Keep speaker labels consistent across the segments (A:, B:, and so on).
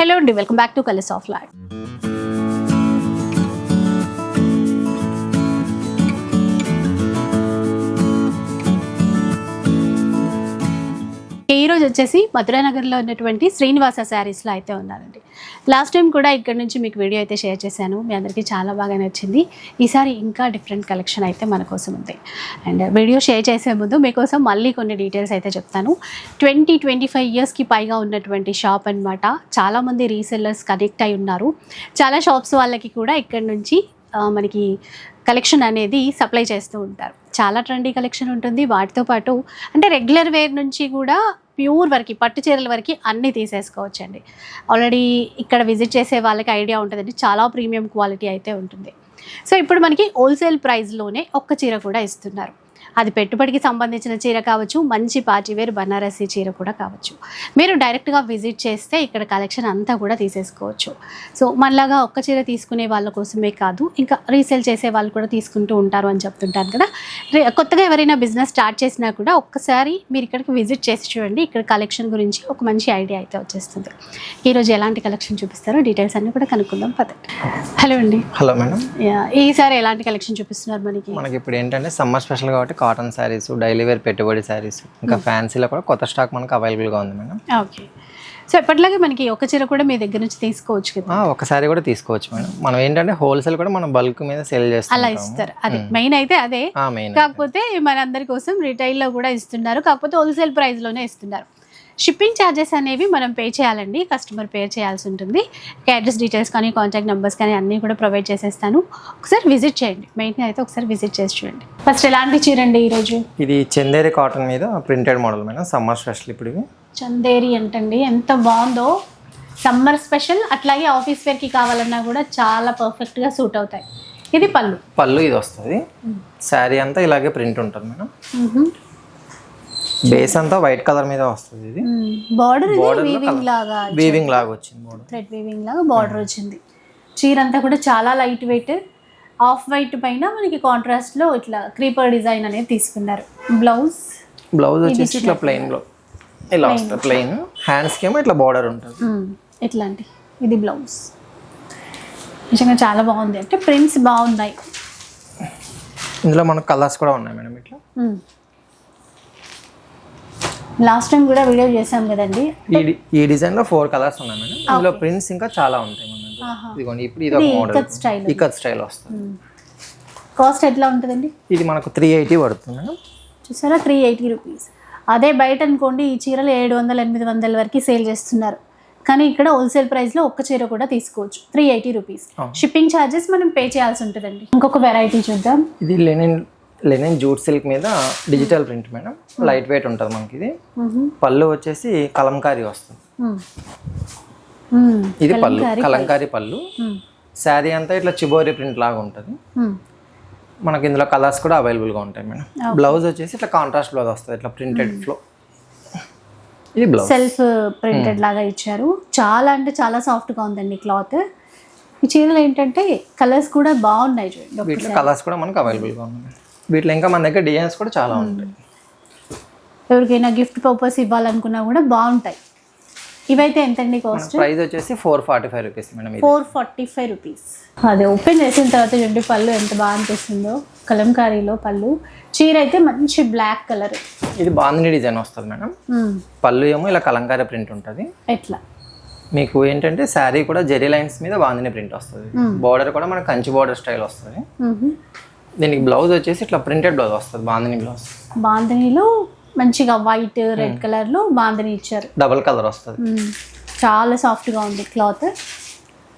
A: Hello అండి welcome back to colours of lord ఈరోజు వచ్చేసి మధురానగర్లో ఉన్నటువంటి శ్రీనివాస శారీస్లో అయితే ఉన్నారండి. లాస్ట్ టైం కూడా ఇక్కడ నుంచి మీకు వీడియో అయితే షేర్ చేశాను. మీ అందరికీ చాలా బాగా నచ్చింది. ఈసారి ఇంకా డిఫరెంట్ కలెక్షన్ అయితే మన కోసం ఉంది. అండ్ వీడియో షేర్ చేసే ముందు మీకోసం మళ్ళీ కొన్ని డీటెయిల్స్ అయితే చెప్తాను. ట్వంటీ ట్వంటీ ఫైవ్ ఇయర్స్కి పైగా ఉన్నటువంటి షాప్ అనమాట చాలామంది రీసెల్లర్స్ కనెక్ట్ అయి ఉన్నారు. చాలా షాప్స్ వాళ్ళకి కూడా ఇక్కడ నుంచి మనకి కలెక్షన్ అనేది సప్లై చేస్తూ ఉంటారు. చాలా ట్రెండీ కలెక్షన్ ఉంటుంది. వాటితో పాటు అంటే రెగ్యులర్ వేర్ నుంచి కూడా ప్యూర్ వరకు పట్టు చీరల వరకు అన్నీ తీసేసుకోవచ్చండి. ఆల్రెడీ ఇక్కడ విజిట్ చేసే వాళ్ళకి ఐడియా ఉంటుందండి. చాలా ప్రీమియం క్వాలిటీ అయితే ఉంటుంది. సో ఇప్పుడు మనకి హోల్సేల్ ప్రైస్లోనే ఒక్క చీర కూడా ఇస్తున్నారు. అది పెట్టుబడికి సంబంధించిన చీర కావచ్చు మంచి పార్టీవేర్ బనారసి చీర కూడా కావచ్చు. మీరు డైరెక్ట్గా విజిట్ చేస్తే ఇక్కడ కలెక్షన్ అంతా కూడా తీసేసుకోవచ్చు. సో మనలాగా ఒక్క చీర తీసుకునే వాళ్ళ కోసమే కాదు ఇంకా రీసేల్ చేసే వాళ్ళు కూడా తీసుకుంటూ ఉంటారు అని చెప్తుంటాను కదా. కొత్తగా ఎవరైనా బిజినెస్ స్టార్ట్ చేసినా కూడా ఒక్కసారి మీరు ఇక్కడికి విజిట్ చేసి చూడండి ఇక్కడ కలెక్షన్ గురించి ఒక మంచి ఐడియా అయితే వచ్చేస్తుంది. ఈరోజు ఎలాంటి కలెక్షన్ చూపిస్తారో డీటెయిల్స్ అన్నీ కూడా కనుక్కుందాం పదండి. హలో అండి.
B: హలో మేడం
A: ఈసారి ఎలాంటి కలెక్షన్ చూపిస్తున్నారు మనకి?
B: మనకి ఇప్పుడు ఏంటంటే సమ్మర్ స్పెషల్ కాబట్టి కాటన్ శారీస్ డైలీ వేర్ పెట్టుబడి శారీస్ ఇంకా ఫ్యాన్సీలో కూడా కొత్త స్టాక్ మనకు అవైలబుల్గా ఉంది మేడం.
A: ఓకే సో ఎప్పటిలాగే మనకి ఒక చీర కూడా మీ దగ్గర నుంచి తీసుకోవచ్చు కదా?
B: ఆ, ఒక శారీ కూడా తీసుకోవచ్చు మేడం. మనం ఏంటంటే హోల్సేల్ కూడా మనం బల్క్ మీద సేల్
A: అలా
B: చేస్తాం
A: ఇస్తారు. అదే మెయిన్ అయితే అదే. కాకపోతే మనందరి కోసం రిటైల్లో కూడా ఇస్తున్నారు. కాకపోతే హోల్సేల్ ప్రైస్లోనే ఇస్తున్నారు. షిప్పింగ్ ఛార్జెస్ అనేవి మనం పే చేయాలండి కస్టమర్ పే చేయాల్సి ఉంటుంది. అడ్రస్ డీటెయిల్స్ కానీ కాంటాక్ట్ నెంబర్స్ కానీ అన్నీ కూడా ప్రొవైడ్ చేసేస్తాను. ఒకసారి విజిట్ చేయండి. మెయిన్ అయితే ఒకసారి విజిట్ చేసి చూడండి. ఫస్ట్ ఎలాంటి చీర అండి ఈరోజు?
B: ఇది చందేరి కాటన్ మీద printed model madam summer special ఇప్పుడు
A: చందేరి అంటండి ఎంత బాగుందో. సమ్మర్ స్పెషల్ అట్లాగే ఆఫీస్ వేర్కి కావాలన్నా కూడా చాలా పర్ఫెక్ట్గా సూట్ అవుతాయి. ఇది పళ్ళు.
B: పళ్ళు ఇది వస్తుంది. శారీ అంతా ఇలాగే ప్రింట్ ఉంటుంది మేడం. బేస్ అంతా వైట్ కలర్ మీద వస్తుంది ఇది.
A: బార్డర్ ఇది వీవింగ్ లాగా
B: వీవింగ్ లాగా వచ్చింది
A: థ్రెడ్ వీవింగ్ లాగా బార్డర్ వచ్చింది. చీర అంతా కూడా చాలా లైట్ వెయిట్ ఆఫ్ వైట్ పైన మనకి కాంట్రాస్ట్లో ఇట్లా క్రీపర్ డిజైన్ అనేది తీసుకున్నారు. బ్లౌజ్
B: బ్లౌజ్ వచ్చేసి ఇట్లా ప్లెయిన్ బ్లౌజ్ ఇలా వస్తుంది ప్లెయిన్ హ్యాండ్స్కి ఏమో ఇట్లా బార్డర్ ఉంటుంది.
A: ఇట్లాంటి ఇది బ్లౌజ్ నిజంగా చాలా బాగుంది. అంటే ప్రింట్స్ బాగున్నాయి.
B: ఇందులో మనకు కలర్స్ కూడా ఉన్నాయి మేడం ఇట్లా.
A: లాస్ట్ టైం కూడా వీడియో చేసాం కదండి.
B: ఈ డిజైన్లో ఫోర్ కలర్స్ ఉన్నాయి మేడం. ఇందులో ప్రింట్స్ ఇంకా చాలా ఉంటాయి. ఇదిగోండి ఇప్పుడు ఇది ఒక మోడల్
A: స్టైల్.
B: ఇకత్ స్టైల్ వస్తుంది.
A: కాస్ట్ ఎట్లా ఉంటుందండి?
B: ఇది మనకు త్రీ ఎయిటీ పడుతుంది మేడం.
A: చూసారా? Three eighty rupees. అదే బయట అనుకోండి ఈ చీరలు ఏడు వందల ఎనిమిది వందల వరకు సేల్ చేస్తున్నారు. కానీ ఇక్కడ హోల్సేల్ ప్రైస్లో ఒక్క చీర కూడా తీసుకోవచ్చు. Three eighty rupees. Shipping charges మనం పే చేయాల్సి ఉంటుందండి. ఇంకొక వెరైటీ చూద్దాం.
B: ఇది లెనిన్ లెనిన్ జూట్ సిల్క్ మీద digital print madam light weight ఉంటుంది మనకి ఇది పళ్ళు వచ్చేసి కలంకారీ వస్తుంది. ఇది పళ్ళు కలంకారీ పళ్ళు. శారీ అంతా ఇట్లా చిబోరి ప్రింట్ లాగా ఉంటుంది. మనకి ఇందులో కలర్స్ కూడా అవైలబుల్గా ఉంటాయి మేడం బ్లౌజ్ వచ్చేసి ఇట్లా కాంట్రాస్ట్ బ్లౌజ్ వస్తుంది ఇట్లా ప్రింటెడ్ ఫ్లో ఇది బ్లౌజ్
A: సెల్ఫ్ ప్రింటెడ్ లాగా ఇచ్చారు. చాలా అంటే చాలా సాఫ్ట్గా ఉందండి క్లాత్ ఈ చీరలు ఏంటంటే కలర్స్ కూడా బాగున్నాయి చూడండి
B: వీటిలో కలర్స్ కూడా మనకు అవైలబుల్గా ఉన్నాయి వీటిలో ఇంకా మన దగ్గర డిజైన్స్ కూడా చాలా ఉంటాయి.
A: ఎవరికైనా గిఫ్ట్ పర్పస్ ఇవ్వాలనుకున్నా కూడా బాగుంటాయి. ఇవైతే ఎంతండి కాస్ట్
B: ప్రైస్ వచ్చేసి four forty five rupees madam
A: four forty five rupees అది ఓపెన్ చేసిన తర్వాత చూడండి పళ్ళు ఎంత బాగా అనిపిస్తుందో కలంకారీలో పళ్ళు. చీర అయితే మంచి బ్లాక్ కలర్
B: ఇది బాందిని డిజైన్ వస్తుంది మేడం. పళ్ళు ఏమో ఇలా కలంకారీ ప్రింట్ ఉంటుంది.
A: ఎట్లా?
B: మీకు ఏంటంటే శారీ కూడా జెరీ లైన్స్ మీద బాందిని ప్రింట్ వస్తుంది. బార్డర్ కూడా మనకు కంచి బార్డర్ స్టైల్ వస్తుంది. దీనికి బ్లౌజ్ వచ్చేసి ఇట్లా ప్రింటెడ్ బ్లౌజ్ వస్తుంది బాందిని బ్లౌజ్.
A: బాంధనీలో మంచిగా వైట్ రెడ్ కలర్లో బాంధని ఇచ్చారు.
B: డబల్ కలర్ వస్తుంది.
A: చాలా సాఫ్ట్గా ఉంది క్లాత్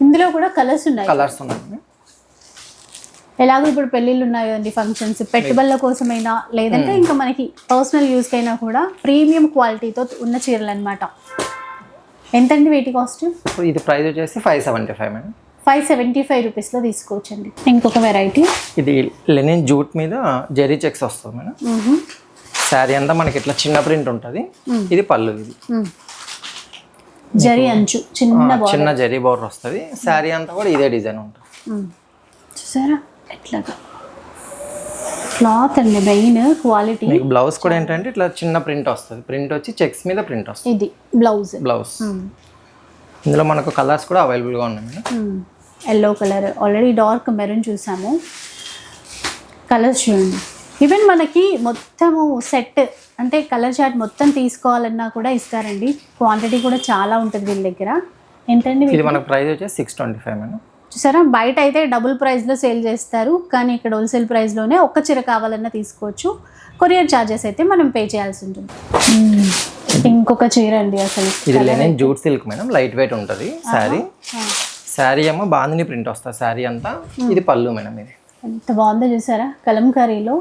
A: ఇందులో కూడా కలర్స్ ఉన్నాయి.
B: కలర్స్ ఉన్నాయి.
A: ఎలాగో ఇప్పుడు పెళ్ళిళ్ళు ఉన్నాయి కదండి ఫంక్షన్స్ పెట్టుబడుల కోసమైనా లేదంటే ఇంకా మనకి పర్సనల్ యూస్కి అయినా కూడా ప్రీమియం క్వాలిటీతో ఉన్న చీరలు అనమాట ఎంతండి వీటి కాస్ట్
B: ఇది ప్రైస్ వచ్చేసి five seventy five madam.
A: Five seventy five రూపీస్లో తీసుకోవచ్చండి. ఇంకొక వెరైటీ.
B: ఇది లెనిన్ జూట్ మీద జెరీ చెక్స్ వస్తుంది మేడం. శారీ అంతా మనకి ఇట్లా చిన్న ప్రింట్ ఉంటుంది. ఇది పళ్ళు ఇది.
A: జరి అంచు చిన్న
B: చిన్న జెరీ బోర్డర్ వస్తుంది. శారీ అంతా కూడా ఇదే డిజైన్ ఉంటుంది.
A: చూసారా? ఎట్లాగా? క్లాత్ అండి మెయిన్ క్వాలిటీ.
B: మీకు బ్లౌజ్ కూడా ఏంటంటే ఇట్లా చిన్న ప్రింట్ వస్తుంది. ప్రింట్ వచ్చి చెక్స్ మీద ప్రింట్ వస్తుంది.
A: ఇది బ్లౌజ్.
B: బ్లౌజ్. ఇందులో మనకు కలర్స్ కూడా అవైలబుల్గా ఉన్నాయి madam.
A: Yellow colour already dark maroon చూసాము. కలర్స్ చూడండి. ఈవెన్ మనకి మొత్తము సెట్ అంటే కలర్ చార్ట్ మొత్తం తీసుకోవాలన్నా కూడా ఇస్తారండి. క్వాంటిటీ కూడా చాలా ఉంటుంది వీళ్ళ దగ్గర. ఎంతండి
B: ఇది మనకు ప్రైస్ వచ్చేసి సిక్స్ ట్వంటీ ఫైవ్ మేడం.
A: చూసారా? బయట అయితే డబుల్ ప్రైస్లో సేల్ చేస్తారు. కానీ ఇక్కడ హోల్సేల్ ప్రైస్లోనే ఒక్క చీర కావాలన్నా తీసుకోవచ్చు. కొరియర్ ఛార్జెస్ అయితే మనం పే చేయాల్సి ఉంటుంది. ఇంకొక చీర అండి అసలు.
B: ఇది jute silk madam light weight ఉంటుంది శారీ శారీ ఏమో బాందిని ప్రింట్ వస్తుంది శారీ అంతా. ఇది పళ్ళు మేడం ఇది.
A: ఎంత బాగుందో చూసారా? కలంకారీలో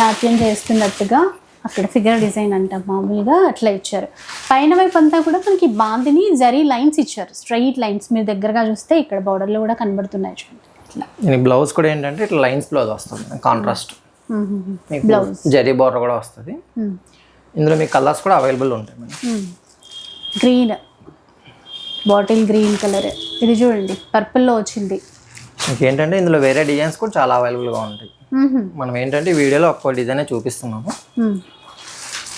A: నాట్యం చేస్తున్నట్టుగా అక్కడ ఫిగర్ డిజైన్ అంట మామూలుగా అట్లా ఇచ్చారు. పైన వైపు అంతా కూడా మనకి బాందిని జరీ లైన్స్ ఇచ్చారు. స్ట్రైట్ లైన్స్ మీరు దగ్గరగా చూస్తే ఇక్కడ బార్డర్లో కూడా కనబడుతున్నాయి చూడండి. ఇట్లా.
B: బ్లౌజ్ కూడా ఏంటంటే ఇట్లా లైన్స్ బ్లౌజ్ వస్తుంది. కాంట్రాస్ట్ మీకు
A: బ్లౌజ్
B: జరీ బోర్డర్ కూడా వస్తుంది. ఇందులో మీకు కలర్స్ కూడా అవైలబుల్ ఉంటాయి
A: గ్రీన్ బాటిల్ గ్రీన్ కలర్. ఇది చూడండి పర్పుల్లో వచ్చింది.
B: మీకు ఏంటంటే ఇందులో వేరే డిజైన్స్ కూడా చాలా అవైలబుల్గా ఉంటాయి. మనం ఏంటంటే వీడియోలో ఒక్కో డిజైనే చూపిస్తున్నాము.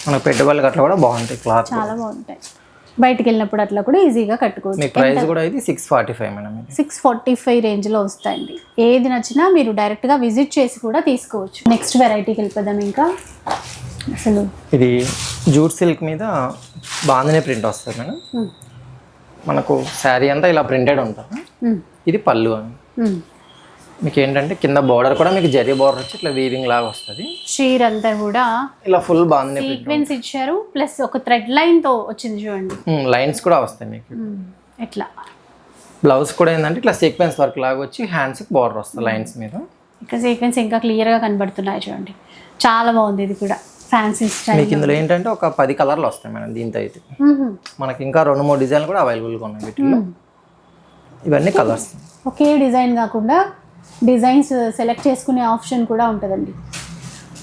B: మనకు పెట్టుబడులకు అట్లా కూడా బాగుంటాయి క్లాత్
A: చాలా బాగుంటాయి. బయటికి వెళ్ళినప్పుడు అట్లా కూడా ఈజీగా కట్టుకోవచ్చు.
B: మీకు ప్రైస్ కూడా ఇది six forty five madam
A: six forty five రేంజ్లో వస్తాయండి. ఏది నచ్చినా మీరు డైరెక్ట్గా విజిట్ చేసి కూడా తీసుకోవచ్చు. నెక్స్ట్ వెరైటీకి వెళ్ళిపోదాం ఇంకా. అసలు
B: ఇది జూట్ సిల్క్ మీద బాందిని ప్రింట్ వస్తుంది మేడం. మనకు శారీ అంతా ఇలా ప్రింటెడ్ ఉంటుంది. ఇది పళ్ళు అని. మీకు ఏంటంటే కింద బార్డర్ కూడా మీకు జరీ బార్డర్ వచ్చి ఇట్లా వీవింగ్ లాగా వస్తుంది.
A: షీర్ అంతా కూడా
B: ఇలా ఫుల్ ప్రింట్
A: సీక్వెన్స్ ఇచ్చారు ప్లస్ ఒక థ్రెడ్ లైన్తో వచ్చింది చూడండి.
B: లైన్స్ కూడా వస్తాయి మీకు.
A: ఎట్లా?
B: బ్లౌజ్ కూడా ఏంటంటే ఇట్లా సీక్వెన్స్ వర్క్ లాగా వచ్చి హ్యాండ్స్కి బార్డర్ వస్తుంది లైన్స్ మీద.
A: ఇక్కడ సీక్వెన్స్ ఇంకా క్లియర్గా కనబడుతున్నాయి చూడండి. చాలా బాగుంది ఇది కూడా. ఫ్యాన్సీ స్టైల్
B: మీకు ఇందులో ఏంటంటే ఒక పది కలర్లు వస్తాయి మేడం దీంతో అయితే. మనకి ఇంకా రెండు మూడు డిజైన్లు కూడా అవైలబుల్గా ఉన్నాయి వీటిలో ఇవన్నీ కలర్స్
A: ఒకే డిజైన్ కాకుండా డిజైన్స్ సెలెక్ట్ చేసుకునే ఆప్షన్ కూడా ఉంటుందండి.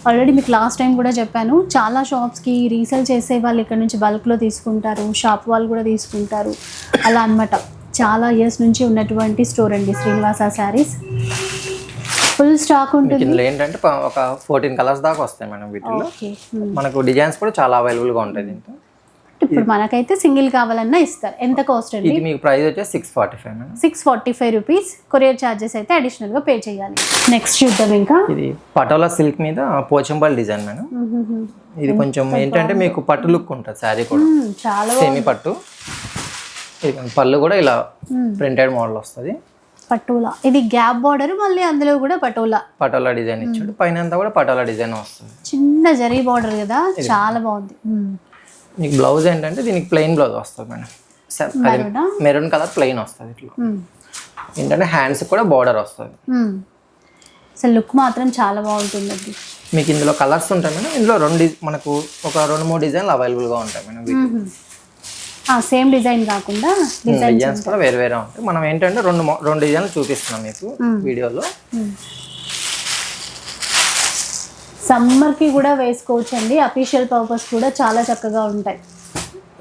A: ఆల్రెడీ మీకు లాస్ట్ టైం కూడా చెప్పాను చాలా షాప్స్కి రీసేల్ చేసే వాళ్ళు ఇక్కడ నుంచి బల్క్లో తీసుకుంటారు షాప్ వాళ్ళు కూడా తీసుకుంటారు. అలా అన్నమాట. చాలా ఇయర్స్ నుంచి ఉన్నటువంటి స్టోర్ అండి శ్రీనివాస శారీస్ ఫుల్ స్టాక్ ఉంటుంది.
B: ఇందులో ఏంటంటే ఒక ఫోర్టీన్ కలర్స్ దాకా వస్తాయి మేడం వీటిలో.
A: ఓకే
B: మనకు డిజైన్స్ కూడా చాలా అవైలబుల్గా ఉంటాయి దీంతో
A: ఇప్పుడు మనకైతే సింగిల్ కావాలన్నా ఇస్తారు. ఎంత కాస్ట్ అండి?
B: ఇది మీకు ప్రైస్ వచ్చేసి six forty five madam.
A: Six forty five rupees courier charges అయితే అడిషనల్గా పే చేయాలి. నెక్స్ట్ చూద్దాం ఇంకా.
B: ఇది పటోలా సిల్క్ మీద పోచంపల్ డిజైన్ మేడం. ఇది కొంచెం ఏంటంటే మీకు పట్టు లుక్ ఉంటుంది శారీ కూడా.
A: మ్మ్, చాలా
B: సెమీ పట్టు. ఇది పళ్ళు కూడా ఇలా ప్రింటెడ్ మోడల్ వస్తుంది.
A: పటోలా. ఇది గ్యాప్ బార్డర్ మళ్ళీ అందులో కూడా పటోలా.
B: పటోలా డిజైన్ ఇచ్చాడు. పైన అంతా కూడా పటోలా డిజైన్ వస్తుంది.
A: చిన్న జరీ బార్డర్ కదా చాలా బాగుంది.
B: మీకు బ్లౌజ్ ఏంటంటే దీనికి ప్లెయిన్ బ్లౌజ్ వస్తుంది మేడం. అది
A: మెరూనా?
B: కలర్ ప్లెయిన్ వస్తుంది ఇట్లా. ఏంటంటే హ్యాండ్స్ కూడా బార్డర్ వస్తుంది.
A: అసలు లుక్ మాత్రం చాలా బాగుంటుందండి.
B: మీకు ఇందులో కలర్స్ ఉంటాయి మేడం. ఇందులో రెండు మనకు ఒక రెండు మూడు డిజైన్లు అవైలబుల్గా ఉంటాయి మేడం.
A: సేమ్ డిజైన్ కాకుండా డిజైన్
B: డిజైన్స్ కూడా వేరే వేరే ఉంటాయి. మనం ఏంటంటే రెండు రెండు డిజైన్లు చూపిస్తున్నాం మీకు వీడియోలో.
A: సమ్మర్కి కూడా వేసుకోవచ్చు అండి అఫీషియల్ పర్పస్ కూడా చాలా చక్కగా ఉంటాయి.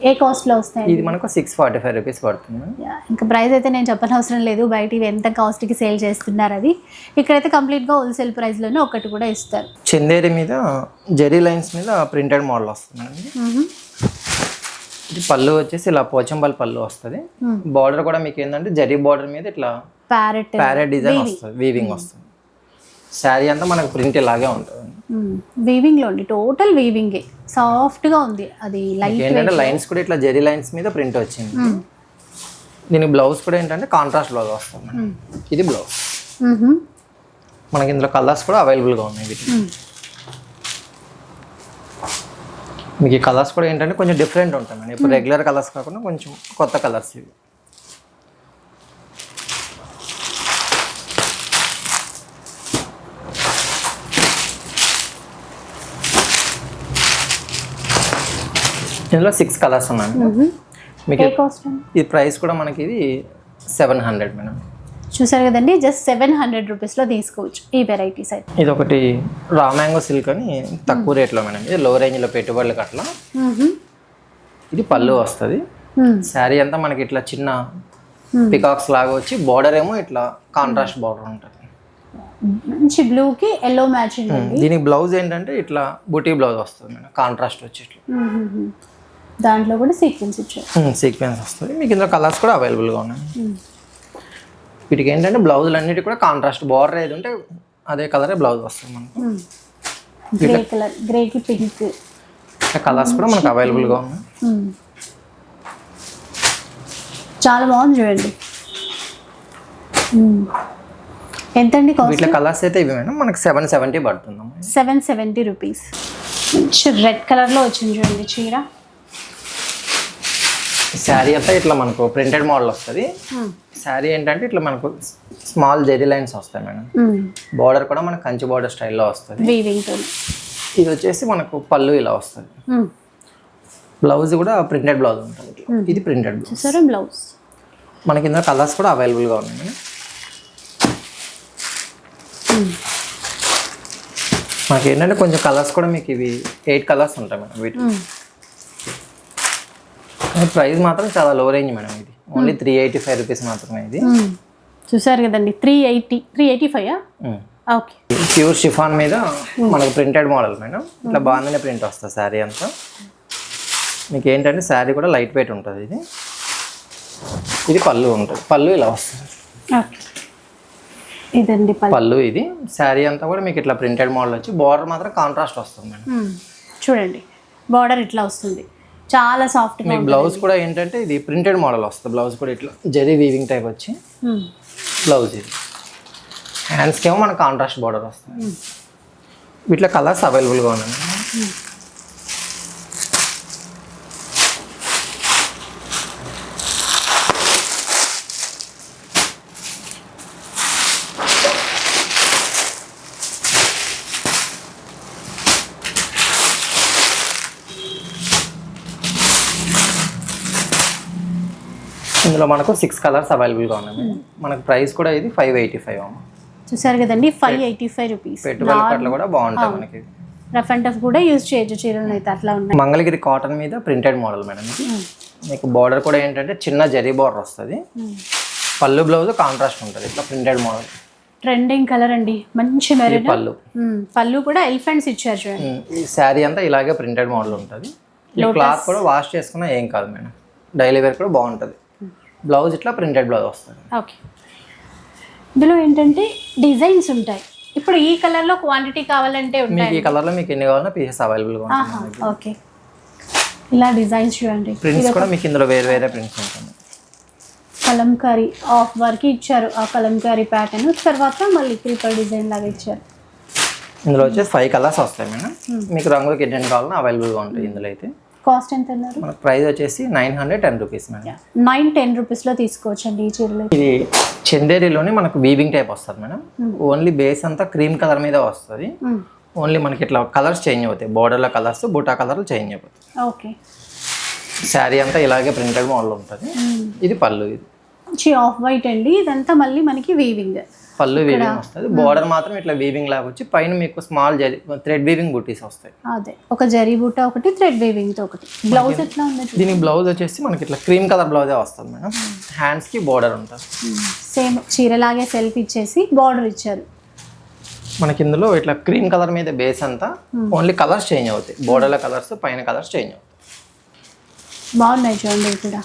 A: ఏ కాస్ట్లో వస్తాయి
B: ఇది మనకు సిక్స్ ఫార్టీ ఫైవ్ రూపీస్ పడుతుంది
A: ఇంకా ప్రైస్ అయితే నేను చెప్పనవసరం లేదు. బయట ఇవి ఎంత కాస్ట్కి సేల్ చేస్తున్నారు అది ఇక్కడైతే కంప్లీట్గా హోల్సేల్ ప్రైస్లోనే ఒకటి కూడా ఇస్తారు.
B: చందేరి మీద జెరీ లైన్స్ మీద ప్రింటెడ్ మోడల్ వస్తుంది మేడం ఇది. పళ్ళు వచ్చేసి ఇలా పోచంపల్ పళ్ళు వస్తుంది. బార్డర్ కూడా మీకు ఏంటంటే జరీ బార్డర్ మీద ఇట్లా
A: ప్యారెట్
B: ప్యారెట్ డిజైన్ వస్తుంది వీవింగ్ వస్తుంది. శారీ అంతా మనకు ప్రింట్ ఇలాగే ఉంటుంది.
A: వీవింగ్లో అండి టోటల్ వీవింగే సాఫ్ట్గా ఉంది అది లైట్
B: ఏంటంటే లైన్స్ కూడా ఇట్లా జెరీ లైన్స్ మీద ప్రింట్ వచ్చింది. దీని బ్లౌజ్ కూడా ఏంటంటే కాంట్రాస్ట్ బ్లౌజ్ వస్తుంది. ఇది బ్లౌజ్ మనకి ఇందులో కలర్స్ కూడా అవైలబుల్గా ఉన్నాయి వీటికి మీకు ఈ కలర్స్ కూడా ఏంటంటే కొంచెం డిఫరెంట్ ఉంటాయి మేడం. ఇప్పుడు రెగ్యులర్ కలర్స్ కాకుండా కొంచెం కొత్త కలర్స్ ఇవి. ఇందులో సిక్స్ కలర్స్ ఉన్నాయి. మీకు ఈ ప్రైస్ కూడా మనకి ఇది సెవెన్ హండ్రెడ్ మేడం.
A: చూసారు కదండి జస్ట్ సెవెన్ హండ్రెడ్ రూపీస్లో తీసుకోవచ్చు ఈ వెరైటీస్ అయితే.
B: ఇది ఒకటి రా మ్యాంగో సిల్క్ అని తక్కువ రేట్లో మేడం. ఇది లో రేంజ్లో పెట్టుబడులకు అట్లా ఇది పళ్ళు వస్తుంది. శారీ అంతా మనకి ఇట్లా చిన్న పికాక్స్ లాగా వచ్చి బార్డర్ ఏమో ఇట్లా కాంట్రాస్ట్ బార్డర్ ఉంటుంది.
A: మంచి బ్లూకి ఎల్లో మ్యాచింగ్
B: దీనికి బ్లౌజ్ ఏంటంటే ఇట్లా బుటీ బ్లౌజ్ వస్తుంది మేడం కాంట్రాస్ట్ వచ్చి ఇట్లా.
A: దాంట్లో కూడా సీక్వెన్స్ ఇచ్చారు.
B: సీక్వెన్స్ వస్తుంది. మీకు ఇందులో కలర్స్ కూడా అవైలబుల్గా ఉన్నాయి. వీటికి ఏంటంటే బ్లౌజులు అన్నిటి కూడా కాంట్రాస్ట్ బార్డర్ ఏది ఉంటే అదే కలరే బ్లౌజ్ వస్తుంది మనకు.
A: గ్రే కలర్ గ్రేకి పింక్
B: కలర్స్ కూడా మనకు అవైలబుల్గా ఉన్నాయి.
A: చాలా బాగుంది చూడండి. మ్మ్. ఎంతండి
B: వీటిలో కలర్స్ అయితే ఇవి మేడం మనకి సెవెన్ సెవెంటీ పడుతుందమ్మా
A: సెవెన్ సెవెంటీ రూపీస్ మంచి రెడ్ కలర్లో వచ్చింది చూడండి చీర.
B: శారీ అంతా ఇట్లా మనకు ప్రింటెడ్ మోడల్ వస్తుంది. శారీ ఏంటంటే ఇట్లా మనకు స్మాల్ జెరీ లైన్స్ వస్తాయి మేడం. బార్డర్ కూడా మనకు కంచి బార్డర్ స్టైల్లో వస్తుంది. ఇది వచ్చేసి మనకు పళ్ళు ఇలా వస్తుంది. బ్లౌజ్ కూడా ప్రింటెడ్ బ్లౌజ్ ఉంటుంది. ఇది ప్రింటెడ్ బ్లౌజ్
A: బ్లౌజ్
B: మనకి ఇందులో కలర్స్ కూడా అవైలబుల్గా ఉన్నాయి. మేడం. మనకి ఏంటంటే కొంచెం కలర్స్ కూడా మీకు ఇవి ఎయిట్ కలర్స్ ఉంటాయి మేడం వీటి ప్రైస్ మాత్రం చాలా లో రేంజ్ మేడం ఇది. Only three eighty five rupees మాత్రమే ఇది.
A: చూసారు కదండి three eighty three eighty five okay.
B: Pure chiffon మీద మనకు ప్రింటెడ్ మోడల్ మేడం. ఇట్లా బాగానే ప్రింట్ వస్తుంది శారీ అంతా. మీకు ఏంటంటే శారీ కూడా లైట్ వెయిట్ ఉంటుంది ఇది. ఇది పళ్ళు ఉంటుంది. పళ్ళు ఇలా వస్తుంది.
A: ఇదండి
B: పళ్ళు. ఇది. శారీ అంతా కూడా మీకు ఇట్లా ప్రింటెడ్ మోడల్ వచ్చి బార్డర్ మాత్రం కాంట్రాస్ట్ వస్తుంది మేడం.
A: చూడండి బార్డర్ ఇట్లా వస్తుంది. చాలా సాఫ్ట్గా
B: మీకు బ్లౌజ్ కూడా ఏంటంటే ఇది ప్రింటెడ్ మోడల్ వస్తుంది. బ్లౌజ్ కూడా ఇట్లా జరీ వీవింగ్ టైప్ వచ్చి బ్లౌజ్ ఇది. హ్యాండ్స్కి ఏమో మనకు కాంట్రాస్ట్ బార్డర్ వస్తుంది. వీటిలో కలర్స్ అవైలబుల్గా ఉన్నాయి. ఇందులో మనకు సిక్స్ కలర్స్ అవైలబుల్గా ఉన్నాయి. మేడం. మనకు ప్రైస్ కూడా ఇది ఫైవ్ ఎయిటీ ఫైవ్ అమ్మ.
A: చూసారు కదండి ఫైవ్ ఎయిటీ ఫైవ్ రూపీస్
B: పెట్టుబడి పట్ల కూడా బాగుంటాయి మనకి.
A: రఫ్ అండ్ టఫ్ కూడా యూజ్ చేయొచ్చు చీరలు అయితే అట్లా ఉన్నాయి.
B: మంగళగిరి కాటన్ మీద ప్రింటెడ్ మోడల్ మేడం ఇది. మీకు బార్డర్ కూడా ఏంటంటే చిన్న జరీ బార్డర్ వస్తుంది. పళ్ళు బ్లౌజ్ కాంట్రాస్ట్ ఉంటుంది. ఇట్లా ప్రింటెడ్ మోడల్
A: ట్రెండింగ్ కలర్ అండి. మంచి మెరూన్
B: పళ్ళు.
A: పళ్ళు కూడా ఎలిఫెంట్స్ ఇచ్చారు చూడండి.
B: ఈ శారీ అంతా ఇలాగే ప్రింటెడ్ మోడల్ ఉంటుంది. క్లాత్ కూడా వాష్ చేసుకున్నా ఏం కాదు మేడం. డైలీ వేర్ కూడా బాగుంటుంది. బ్లౌజ్ ఇట్లా ప్రింటెడ్ బ్లౌజ్ వస్తుంది.
A: ఓకే. ఇందులో ఏంటంటే డిజైన్స్ ఉంటాయి. ఇప్పుడు ఈ కలర్లో క్వాంటిటీ కావాలంటే
B: మీకు ఈ కలర్లో మీకు ఎన్ని కావాలన్నా పీసెస్ అవైలబుల్గా ఉంటాయి.
A: ఓకే. ఇలా డిజైన్స్ చూడండి.
B: ప్రింట్స్ కూడా మీకు ఇందులో వేరే వేరే ప్రింట్స్ ఉంటుంది
A: కలంకారీ ఆఫ్ వర్క్ ఇచ్చారు. ఆ కలంకారీ ప్యాటర్న్ తర్వాత మళ్ళీ క్రీపర్ డిజైన్ లాగా ఇచ్చారు.
B: ఇందులో వచ్చేసి ఫైవ్ కలర్స్ వస్తాయి మేడం. మీకు రంగులకి ఎన్ని కావాలన్నా అవైలబుల్గా ఉంటాయి ఇందులో అయితే.
A: కాస్ట్ ఎంత అన్నారు?
B: ప్రైస్ వచ్చేసి nine hundred ten rupees madam.
A: Nine ten రూపీస్లో తీసుకోవచ్చండి ఈ చీరలు
B: ఇది చందేరిలోనే మనకు వీవింగ్ టైప్ వస్తుంది మేడం. ఓన్లీ బేస్ అంతా క్రీమ్ కలర్ మీద వస్తుంది. ఓన్లీ మనకి ఇట్లా కలర్స్ చేంజ్ అవుతాయి. బోర్డర్ల కలర్స్ బుటా కలర్లు చేంజ్ అయిపోతాయి
A: ఓకే.
B: శారీ అంతా ఇలాగే ప్రింటెడ్ మోడల్ ఉంటుంది. ఇది పళ్ళు ఇది.
A: ఆఫ్ వైట్ అండి. ఇదంతా మళ్ళీ మనకి వీవింగ్
B: పళ్ళు వీవింగ్ వస్తుంది. బోర్డర్ మాత్రం ఇట్లా వీవింగ్ లాగా వచ్చి పైన మీకు స్మాల్ జరి థ్రెడ్ వీవింగ్ బుటీస్ వస్తాయి.
A: అదే. ఒక జరీ బూట ఒకటి థ్రెడ్ వీవింగ్తో ఒకటి. బ్లౌజ్ ఎట్లా ఉంది
B: దీనికి బ్లౌజ్ వచ్చేసి మనకి ఇట్లా క్రీమ్ కలర్ బ్లౌజే వస్తుంది మేడం. హ్యాండ్స్కి బోర్డర్ ఉంటుంది.
A: సేమ్ చీరలాగే సెల్ఫ్ ఇచ్చేసి బార్డర్ ఇచ్చారు.
B: మనకి ఇందులో ఇట్లా క్రీమ్ కలర్ మీద బేస్ అంతా ఓన్లీ కలర్స్ చేంజ్ అవుతాయి. బోర్డర్ల కలర్స్ పైన కలర్స్ చేంజ్ అవుతాయి.
A: బాగున్నాయి చూడండి కూడా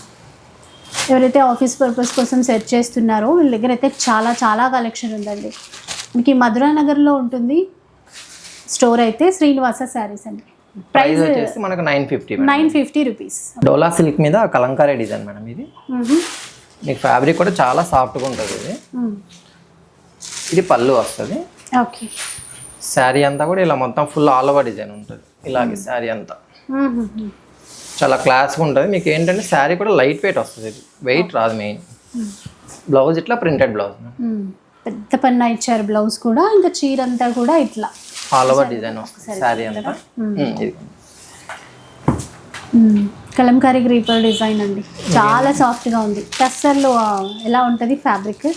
A: ఎవరైతే ఆఫీస్ పర్పస్ కోసం సెర్చ్ చేస్తున్నారో వీళ్ళ దగ్గర అయితే చాలా చాలా కలెక్షన్ ఉందండి. మీకు మధురా నగర్లో ఉంటుంది. స్టోర్ అయితే శ్రీనివాస శారీస్ అండి.
B: ప్రైస్ వచ్చేసి మనకు nine fifty
A: nine fifty rupees.
B: డోలా సిల్క్ మీద కలంకారీ డిజైన్ మేడం ఇది. మీకు ఫ్యాబ్రిక్ కూడా చాలా సాఫ్ట్గా ఉంటుంది ఇది. ఇది పళ్ళు వస్తుంది.
A: ఓకే.
B: శారీ అంతా కూడా ఇలా మొత్తం ఫుల్ ఆల్ ఓవర్ డిజైన్ ఉంటుంది. ఇలాగే శారీ అంతా. చాలా క్లాస్గా ఉంటుంది. మీకు ఏంటంటే శారీ కూడా లైట్ వెయిట్ వస్తుంది. ఇది వెయిట్ రాదు మెయిన్ బ్లౌజ్ ఇట్లా ప్రింటెడ్ బ్లౌజ్
A: పెద్ద పన్న ఇచ్చారు బ్లౌజ్ కూడా ఇంకా చీర అంతా కూడా ఇట్లా.
B: ఆల్ ఓవర్ డిజైన్ వస్తుంది శారీ అంతా. ఇది.
A: కలంకారీ గ్రీపర్ డిజైన్ అండి. చాలా సాఫ్ట్గా ఉంది. టస్సర్లో ఎలా ఉంటుంది ఫ్యాబ్రిక్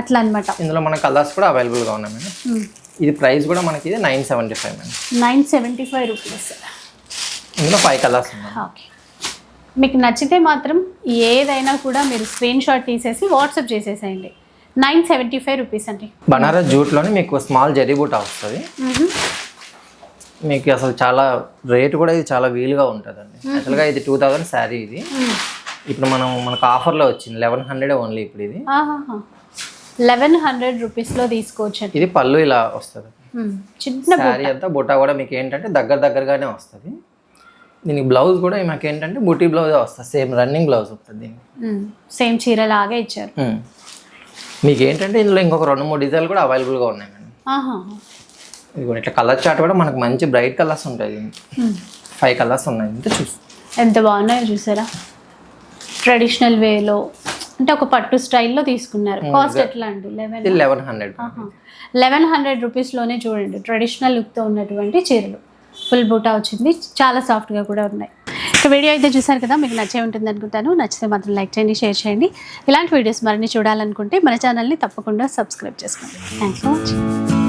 A: అట్లా అనమాట
B: ఇందులో మన కలర్స్ కూడా అవైలబుల్గా ఉన్నాయి మేడం. ఇది ప్రైస్ కూడా మనకి nine seventy five madam.
A: Nine seventy five rupees
B: ఇందులో ఫైవ్ కలర్స్
A: ఓకే. మీకు నచ్చితే మాత్రం ఏదైనా కూడా మీరు స్క్రీన్ షాట్ తీసేసి వాట్సాప్ చేసేసేయండి. నైన్ సెవెంటీ ఫైవ్ రూపీస్ అండి.
B: బనారస్ జూట్లోనే మీకు స్మాల్ జరీ బూటా వస్తుంది. మీకు అసలు చాలా రేట్ కూడా ఇది చాలా వీలుగా ఉంటుందండి. యాక్చువల్గా ఇది టూ థౌజండ్ శారీ ఇది. ఇప్పుడు మనం మనకు ఆఫర్లో వచ్చింది లెవెన్ హండ్రెడ్ ఓన్లీ ఇప్పుడు ఇది.
A: లెవెన్ హండ్రెడ్ రూపీస్లో తీసుకోవచ్చు
B: ఇది పళ్ళు ఇలా వస్తుంది.
A: చిన్న
B: శారీ అంతా బుట్ట కూడా మీకు ఏంటంటే దగ్గర దగ్గరగానే వస్తుంది. దీనికి బ్లౌజ్ కూడా మాకు ఏంటంటే బుటీ బ్లౌజే వస్తుంది. సేమ్ రన్నింగ్ బ్లౌజ్ ఉంటుంది దీనికి.
A: సేమ్ చీర లాగే ఇచ్చారు.
B: మీకు ఏంటంటే ఇందులో ఇంకొక రెండు మూడు డిజైన్లు కూడా అవైలబుల్గా ఉన్నాయి మేడం. ఇది కూడా ఇట్లా కలర్ చార్ట్ కూడా మనకు మంచి బ్రైట్ కలర్స్ ఉంటాయి. ఫైవ్ కలర్స్ ఉన్నాయి. అంటే చూసి
A: ఎంత బాగున్నాయో చూసారా? ట్రెడిషనల్ వేలో అంటే ఒక పట్టు స్టైల్లో తీసుకున్నారు. కాస్ట్ ఎట్లా అండి eleven
B: eleven hundred.
A: Eleven hundred రూపీస్లోనే చూడండి. ట్రెడిషనల్ లుక్తో ఉన్నటువంటి చీరలు. ఫుల్ బూటా వచ్చింది. చాలా సాఫ్ట్గా కూడా ఉన్నాయి. ఇక వీడియో అయితే చూసారు కదా మీకు నచ్చే ఉంటుంది అనుకుంటాను. నచ్చితే మాత్రం లైక్ చేయండి షేర్ చేయండి. ఇలాంటి వీడియోస్ మరిన్ని చూడాలనుకుంటే మన ఛానల్ని తప్పకుండా సబ్స్క్రైబ్ చేసుకోండి. Thanks for watching